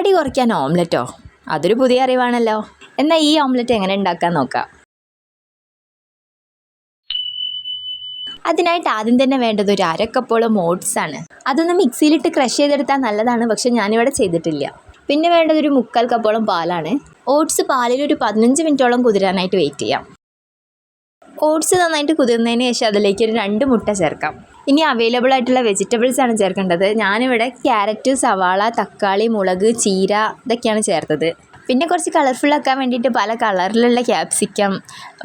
തടി കുറയ്ക്കാൻ ഓംലെറ്റോ? അതൊരു പുതിയ അറിവാണല്ലോ. എന്നാൽ ഈ ഓംലെറ്റ് എങ്ങനെ ഉണ്ടാക്കാൻ നോക്കാം? അതിനായിട്ട് ആദ്യം തന്നെ വേണ്ടത് ഒരു അരക്കപ്പോളം ഓട്സ് ആണ്. അതൊന്ന് മിക്സിയിലിട്ട് ക്രഷ് ചെയ്തെടുത്താൽ നല്ലതാണ് പക്ഷെ ഞാനിവിടെ ചെയ്തിട്ടില്ല. പിന്നെ വേണ്ടത് ഒരു മുക്കാൽ കപ്പോളം പാലാണ്. ഓട്സ് പാലിൽ ഒരു പതിനഞ്ച് മിനിറ്റോളം കുതിരാനായിട്ട് വെയിറ്റ് ചെയ്യാം. ഓട്സ് നന്നായിട്ട് കുതിർന്നതിന് ശേഷം അതിലേക്ക് ഒരു രണ്ട് മുട്ട ചേർക്കാം. ഇനി അവൈലബിൾ ആയിട്ടുള്ള വെജിറ്റബിൾസ് ആണ് ചേർക്കേണ്ടത്. ഞാനിവിടെ ക്യാരറ്റ് സവാള തക്കാളി മുളക് ചീര ഇതൊക്കെയാണ് ചേർത്തത്. പിന്നെ കുറച്ച് കളർഫുൾ ആക്കാൻ വേണ്ടിയിട്ട് പല കളറിലുള്ള ക്യാപ്സിക്കം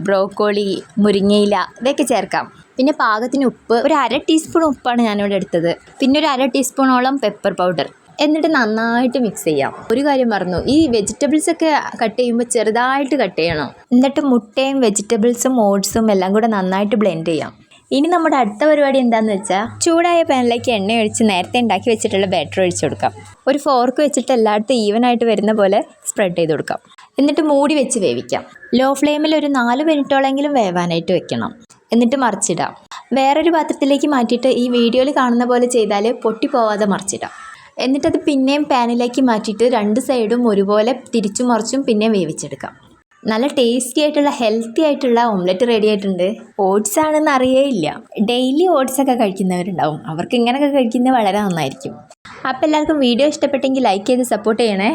ബ്രോക്കോളി മുരിങ്ങയില ഇതൊക്കെ ചേർക്കാം. പിന്നെ പാകത്തിന് ഉപ്പ്. ഒരു അര ടീസ്പൂൺ ഉപ്പാണ് ഞാനിവിടെ എടുത്തത്. പിന്നെ ഒരു അര ടീസ്പൂണോളം പെപ്പർ പൗഡർ എന്നിട്ട് നന്നായിട്ട് മിക്സ് ചെയ്യാം. ഒരു കാര്യം പറഞ്ഞു ഈ വെജിറ്റബിൾസ് ഒക്കെ കട്ട് ചെയ്യുമ്പോൾ ചെറുതായിട്ട് കട്ട് ചെയ്യണം. എന്നിട്ട് മുട്ടയും വെജിറ്റബിൾസും ഓട്സും എല്ലാം കൂടെ നന്നായിട്ട് ബ്ലെൻഡ് ചെയ്യാം. ഇനി നമ്മുടെ അടുത്ത പരിപാടി എന്താണെന്ന് വെച്ചാൽ ചൂടായ പാനിലേക്ക് എണ്ണ ഒഴിച്ച് നേരത്തെ ഉണ്ടാക്കി വെച്ചിട്ടുള്ള ബാറ്റർ ഒഴിച്ചു കൊടുക്കാം. ഒരു ഫോർക്ക് വെച്ചിട്ട് എല്ലായിടത്തും ഈവൻ ആയിട്ട് വരുന്ന പോലെ സ്പ്രെഡ് ചെയ്ത് കൊടുക്കാം. എന്നിട്ട് മൂടി വെച്ച് വേവിക്കാം. ലോ ഫ്ലെയിമിൽ ഒരു നാല് മിനിറ്റോളെങ്കിലും വേവാനായിട്ട് വെക്കണം. എന്നിട്ട് മറിച്ചിടാം. വേറൊരു പാത്രത്തിലേക്ക് മാറ്റിയിട്ട് ഈ വീഡിയോയിൽ കാണുന്ന പോലെ ചെയ്താൽ പൊട്ടി പോവാതെ മറിച്ചിടാം. എന്നിട്ടത് പിന്നെയും പാനിലേക്ക് മാറ്റിയിട്ട് രണ്ട് സൈഡും ഒരുപോലെ തിരിച്ചു മറിച്ചും പിന്നെ വേവിച്ചെടുക്കാം. നല്ല ടേസ്റ്റി ആയിട്ടുള്ള ഹെൽത്തി ആയിട്ടുള്ള ഓംലെറ്റ് റെഡി ആയിട്ടുണ്ട്. ഓട്സ് ആണെന്ന് അറിയേയില്ല. ഡെയിലി ഓട്സ് ഒക്കെ കഴിക്കുന്നവരുണ്ടാവും. അവർക്ക് ഇങ്ങനെയൊക്കെ കഴിക്കുന്നത് വളരെ നന്നായിരിക്കും. അപ്പോൾ എല്ലാവർക്കും വീഡിയോ ഇഷ്ടപ്പെട്ടെങ്കിൽ ലൈക്ക് ചെയ്ത് സപ്പോർട്ട് ചെയ്യണേ.